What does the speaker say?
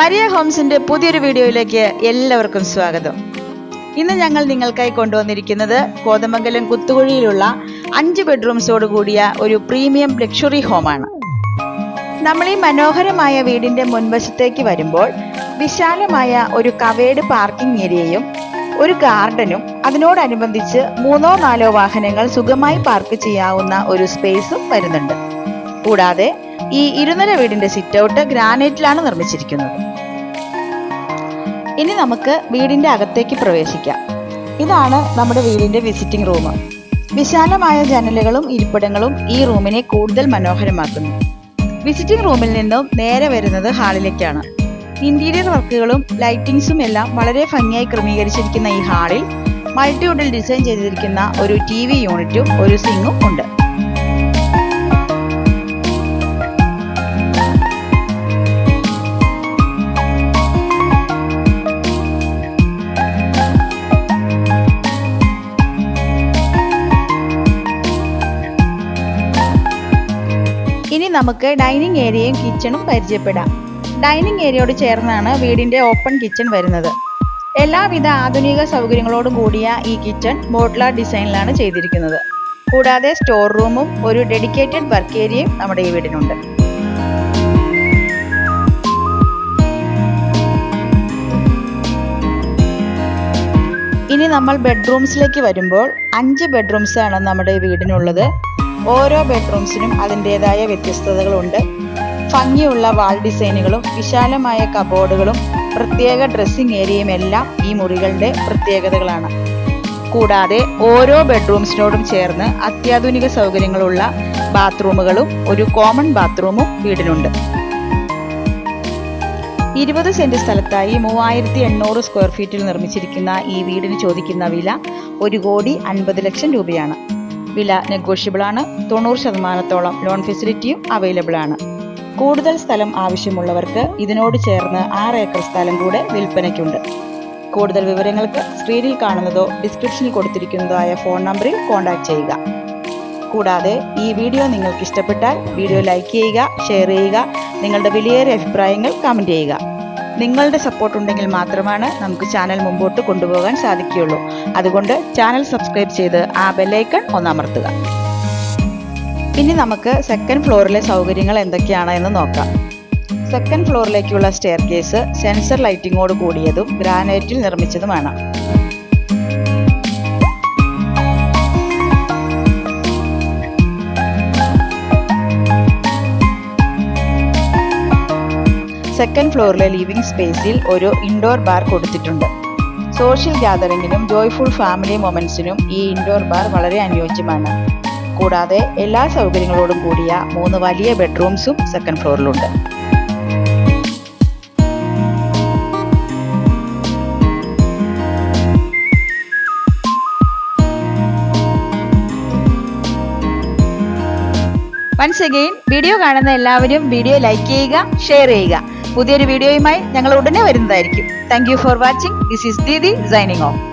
Maria ഹോംസിന്റെ പുതിയൊരു വീഡിയോയിലേക്ക് എല്ലാവർക്കും സ്വാഗതം. ഇന്ന് ഞങ്ങൾ നിങ്ങൾക്കായി കൊണ്ടുവന്നിരിക്കുന്നത് കോതമംഗലം കുത്തുകുഴിയിലുള്ള അഞ്ച് ബെഡ്റൂംസോട് കൂടിയ ഒരു പ്രീമിയം ലക്ഷറി ഹോമാണ്. നമ്മൾ ഈ മനോഹരമായ വീടിന്റെ മുൻവശത്തേക്ക് വരുമ്പോൾ വിശാലമായ ഒരു കവേഡ് പാർക്കിംഗ് ഏരിയയും ഒരു ഗാർഡനും അതിനോടനുബന്ധിച്ച് മൂന്നോ നാലോ വാഹനങ്ങൾ സുഖമായി പാർക്ക് ചെയ്യാവുന്ന ഒരു സ്പേസും വരുന്നുണ്ട്. കൂടാതെ ഈ ഇരുനില വീടിന്റെ സിറ്റ് ഔട്ട് ഗ്രാനൈറ്റിലാണ് നിർമ്മിച്ചിരിക്കുന്നത്. ഇനി നമുക്ക് വീടിന്റെ അകത്തേക്ക് പ്രവേശിക്കാം. ഇതാണ് നമ്മുടെ വീടിന്റെ വിസിറ്റിംഗ് റൂം വിശാലമായ ജനലുകളും ഇരിപ്പിടങ്ങളും ഈ റൂമിനെ കൂടുതൽ മനോഹരമാക്കുന്നു. വിസിറ്റിംഗ് റൂമിൽ നിന്നും നേരെ വരുന്നത് ഹാളിലേക്കാണ് ഇന്റീരിയർ വർക്കുകളും ലൈറ്റിംഗ്സും എല്ലാം വളരെ ഭംഗിയായി ക്രമീകരിച്ചിരിക്കുന്ന ഈ ഹാളിൽ മൾട്ടിവുഡിൽ ഡിസൈൻ ചെയ്തിരിക്കുന്ന ഒരു ടി വി യൂണിറ്റും ഒരു സിങ്ങും ഉണ്ട്. നമുക്ക് ഡൈനിങ് ഏരിയയും കിച്ചണും പരിചയപ്പെടാം. ഡൈനിങ് ഏരിയയോട് ചേർന്നാണ് വീടിന്റെ ഓപ്പൺ കിച്ചൺ വരുന്നത്. എല്ലാവിധ ആധുനിക സൗകര്യങ്ങളോടും കൂടിയ ഈ കിച്ചൺ മോഡുലാർ ഡിസൈനിലാണ് ചെയ്തിരിക്കുന്നത്. കൂടാതെ സ്റ്റോർ റൂമും ഒരു ഡെഡിക്കേറ്റഡ് വർക്ക് ഏരിയയും നമ്മുടെ ഈ വീടിനുണ്ട്. ഇനി നമ്മൾ ബെഡ്റൂംസിലേക്ക് വരുമ്പോൾ അഞ്ച് ബെഡ്റൂംസാണ് നമ്മുടെ വീടിനുള്ളത്. ഓരോ ബെഡ്റൂംസിനും അതിന്റെതായ വ്യത്യസ്തതകളുണ്ട്. ഭംഗിയുള്ള വാൾ ഡിസൈനുകളും വിശാലമായ കബോർഡുകളും പ്രത്യേക ഡ്രസ്സിംഗ് ഏരിയയും എല്ലാം ഈ മുറികളുടെ പ്രത്യേകതകളാണ്. കൂടാതെ ഓരോ ബെഡ്റൂംസിനോടും ചേർന്ന് അത്യാധുനിക സൗകര്യങ്ങളുള്ള ബാത്റൂമുകളും ഒരു കോമൺ ബാത്റൂമും വീടിനുണ്ട്. ഇരുപത് സെന്റ് സ്ഥലത്തായി മൂവായിരത്തി എണ്ണൂറ് സ്ക്വയർ ഫീറ്റിൽ നിർമ്മിച്ചിരിക്കുന്ന ഈ വീടിന് ചോദിക്കുന്ന വില ഒരു കോടി അൻപത് ലക്ഷം രൂപയാണ്. വില നെഗോഷ്യബിൾ ആണ്. തൊണ്ണൂറ് ശതമാനത്തോളം ലോൺ ഫെസിലിറ്റിയും അവൈലബിൾ ആണ്. കൂടുതൽ സ്ഥലം ആവശ്യമുള്ളവർക്ക് ഇതിനോട് ചേർന്ന് ആറ് ഏക്കർ സ്ഥലം കൂടെ വിൽപ്പനയ്ക്കുണ്ട്. കൂടുതൽ വിവരങ്ങൾക്ക് സ്ക്രീനിൽ കാണുന്നതോ ഡിസ്ക്രിപ്ഷനിൽ കൊടുത്തിരിക്കുന്നതോ ആയ ഫോൺ നമ്പറിൽ കോൺടാക്ട് ചെയ്യുക. കൂടാതെ ഈ വീഡിയോ നിങ്ങൾക്ക് ഇഷ്ടപ്പെട്ടാൽ വീഡിയോ ലൈക്ക് ചെയ്യുക ഷെയർ ചെയ്യുക നിങ്ങളുടെ വിലയേറിയ അഭിപ്രായങ്ങൾ കമന്റ് ചെയ്യുക. നിങ്ങളുടെ സപ്പോർട്ട് ഉണ്ടെങ്കിൽ മാത്രമാണ് നമുക്ക് ചാനൽ മുമ്പോട്ട് കൊണ്ടുപോകാൻ സാധിക്കുകയുള്ളൂ. അതുകൊണ്ട് ചാനൽ സബ്സ്ക്രൈബ് ചെയ്ത് ആ ബെല്ലൈക്കൺ ഒന്നമർത്തുക ഇനി നമുക്ക് സെക്കൻഡ് ഫ്ലോറിലെ സൗകര്യങ്ങൾ എന്തൊക്കെയാണ് എന്ന് നോക്കാം. സെക്കൻഡ് ഫ്ലോറിലേക്കുള്ള സ്റ്റെയർ കേസ് സെൻസർ ലൈറ്റിങ്ങോട് കൂടിയതും ഗ്രാനൈറ്റിൽ നിർമ്മിച്ചതുമാണ്. സെക്കൻഡ് ഫ്ലോറിലെ ലിവിംഗ് സ്പേസിൽ ഒരു ഇൻഡോർ ബാർ കൊടുത്തിട്ടുണ്ട്. സോഷ്യൽ ഗ്യാതറിങ്ങിനും ജോയ്ഫുൾ ഫാമിലി മൊമെന്റ്സിനും ഈ ഇൻഡോർ ബാർ വളരെ അനുയോജ്യമാണ്. കൂടാതെ എല്ലാ സൗകര്യങ്ങളോടും കൂടിയ മൂന്ന് വലിയ ബെഡ്റൂംസും സെക്കൻഡ് ഫ്ലോറിലുണ്ട് വൺസ് അഗെയിൻ വീഡിയോ കാണുന്ന എല്ലാവരും വീഡിയോ ലൈക്ക് ചെയ്യുക ഷെയർ ചെയ്യുക. പുതിയൊരു വീഡിയോയുമായി ഞങ്ങൾ ഉടനെ വരുന്നതായിരിക്കും. Thank for watching this is Didi signing off